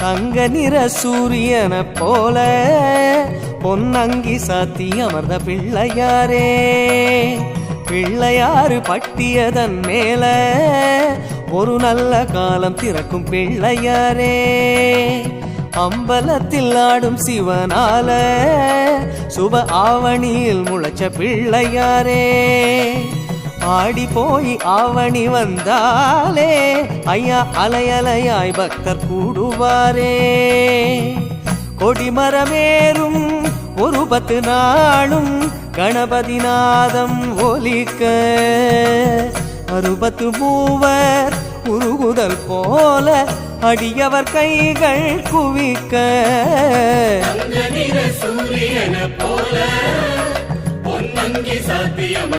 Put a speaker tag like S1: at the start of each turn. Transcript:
S1: தங்க நிற சூரியனை போல பொன்னங்கி சாத்தி அமர்ந்த பிள்ளையாரே. பிள்ளையாறு பட்டியதன் மேல ஒரு நல்ல காலம் திறக்கும் பிள்ளையாரே. அம்பலத்தில் ஆடும் சிவனால சுப ஆவணியில் முளைச்ச பிள்ளையாரே. ஆடி போய் ஆவணி வந்தாலே ஐயா அலையலையாய் பக்தர் கூடுவாரே. கொடிமரமேறும் ஒரு பத்து நாளும் கணபதி நாதம் ஒலிக்க. அறுபத்து மூவர் உருகுதல் போல அடியவர் கைகள் குவிக்க.
S2: சூரியன போல பொன்னங்கி சாத்தியம்